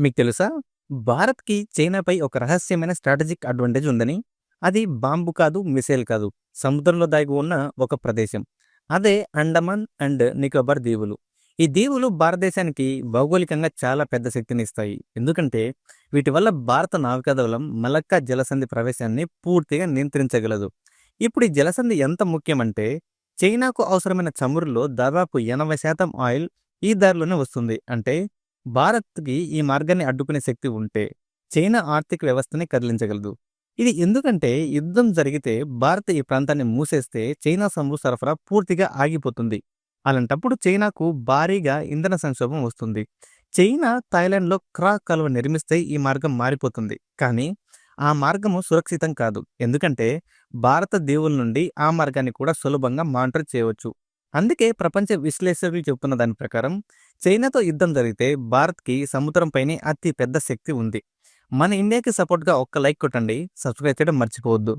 మీకు తెలుసా? భారత్‌కి చైనాపై ఒక రహస్యమైన స్ట్రాటజిక్ అడ్వాంటేజ్ ఉందని. అది బాంబు కాదు, మిసైల్ కాదు. సముద్రంలో దాగి ఉన్న ఒక ప్రదేశం. అదే అండమాన్ అండ్ నికోబార్ దీవులు. ఈ దీవులు భారతదేశానికి భౌగోళికంగా చాలా పెద్ద శక్తినిస్తాయి. ఎందుకంటే వీటి వల్ల భారత నావికాదళం మలక్కా జలసంధి ప్రవేశాన్ని పూర్తిగా నియంత్రించగలదు. ఇప్పుడు ఈ జలసంధి ఎంత ముఖ్యమంటే చైనాకు అవసరమైన చమురులో దాదాపు 80% ఆయిల్ ఈ దారిలోనే వస్తుంది. అంటే భారత్‌కి ఈ మార్గాన్ని అడ్డుకునే శక్తి ఉంటే చైనా ఆర్థిక వ్యవస్థని కదిలించగలదు. ఇది ఎందుకంటే యుద్ధం జరిగితే భారత్ ఈ ప్రాంతాన్ని మూసేస్తే చైనా చమురు సరఫరా పూర్తిగా ఆగిపోతుంది. అలాంటప్పుడు చైనాకు భారీగా ఇంధన సంక్షోభం వస్తుంది. చైనా థాయిలాండ్‌లో క్రా కలువ నిర్మిస్తే ఈ మార్గం మారిపోతుంది. కానీ ఆ మార్గము సురక్షితం కాదు. ఎందుకంటే భారత దీవుల నుండి ఆ మార్గాన్ని కూడా సులభంగా మానిటర్ చేయవచ్చు. అందుకే ప్రపంచ విశ్లేషకులు చెబుతున్న దాని ప్రకారం చైనాతో యుద్ధం జరిగితే భారత్‌కి సముద్రంపైనే అతి పెద్ద శక్తి ఉంది. మన ఇండియాకి సపోర్ట్‌గా ఒక్క లైక్ కొట్టండి. సబ్స్క్రైబ్ చేయడం మర్చిపోవద్దు.